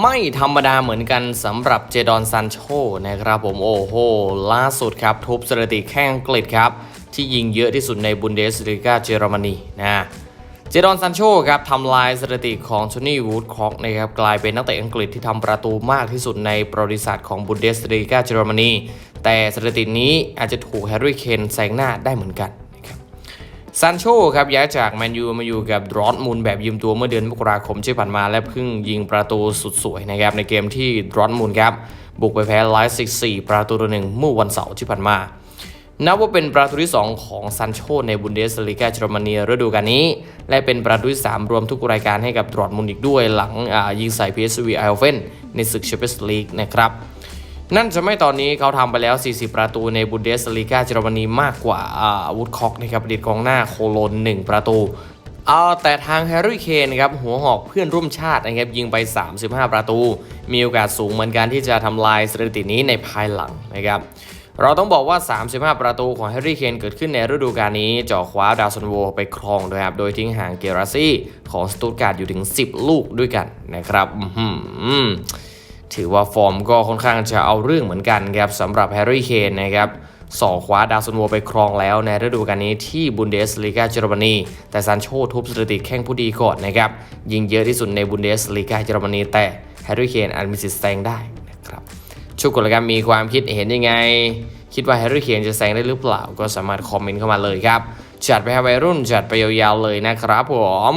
ไม่ธรรมดาเหมือนกันสำหรับเจดอนซันโชนะครับผมโอ้โห ล่าสุดครับ ทุบสถิติแข่งอังกฤษครับ ที่ยิงเยอะที่สุดในบุนเดสลีกาเยอรมนีนะเจดอนซันโชครับทำลายสถิติของโทนี่วูดคอกนะครับกลายเป็นนักเตะอังกฤษที่ทำประตูมากที่สุดในประวัติศาสตร์ของบุนเดสลีกาเยอรมนีแต่สถิตินี้อาจจะถูกแฮร์รี่เคนแซงหน้าได้เหมือนกัน ซันโชครับย้ายจากแมนยูมาอยู่กับดรอทมูลแบบยืมตัวเมื่อเดือนมกราคมที่ผ่านมาและเพิ่งยิงประตูสุดสวยนะครับในเกมที่ดรอทมูลครับบุกไปแพ้ไลฟ์ซิกสี่ประตูต่อหนึ่งเมื่อวันเสาร์ที่ผ่านมา นับว่าเป็นประตูที่ 2 ของซันโชในบุนเดสลีกาเยอรมนีฤดูกาลนี้ และเป็นประตูที่ 3 รวมทุกรายการให้กับดรอทมูลอีกด้วยหลังยิงใส่ PSV ไอโอเฟนในศึกแชมเปี้ยนส์ลีกนะครับ นั่นจะไม่ตอนนี้เขาทำไปแล้ว 40 ประตูในบุนเดสลีกาเยอรมนีมากกว่าอาวูดคอกนะครับอดีตกองหน้าโคโลน 1 ประตูเอาแต่ทางแฮร์รี่เคนครับหัวหอกเพื่อนร่วมชาตินะครับยิงไป 35 ประตู มีโอกาสสูงเหมือนกันที่จะทำลายสถิตินี้ในภายหลังนะครับเราต้องบอกว่า 35 ประตูของแฮร์รี่เคนเกิดขึ้นในฤดูกาลนี้เจ่อคว้าดาวซันโวไปครองด้วยครับ โดยทิ้งห่างเกราซี่ของสตูตการ์ดอยู่ถึง 10 ลูกด้วยกันนะครับอื้อหือ ถือว่าฟอร์มก็ค่อนข้างจะเอาเรื่องเหมือนกันครับสำหรับแฮร์รี่เคนนะครับสอคว้าดาวซันโวไปครองแล้วในฤดูกาลนี้ที่บุนเดสลีกาเยอรมนี แต่ซานโชทุบสถิติแข้งผู้ดีก่อนนะครับ ยิงเยอะที่สุดในบุนเดสลีกาเยอรมนี แต่แฮร์รี่เคนอาจมีสิทธิ์แซงได้นะครับชุกคนละกันมีความคิดเห็นยังไง คิดว่าแฮร์รี่เคนจะแซงได้หรือเปล่า ก็สามารถคอมเมนต์เข้ามาเลยครับ จัดไปให้วัยรุ่นจัดไปยาวๆเลยนะครับผม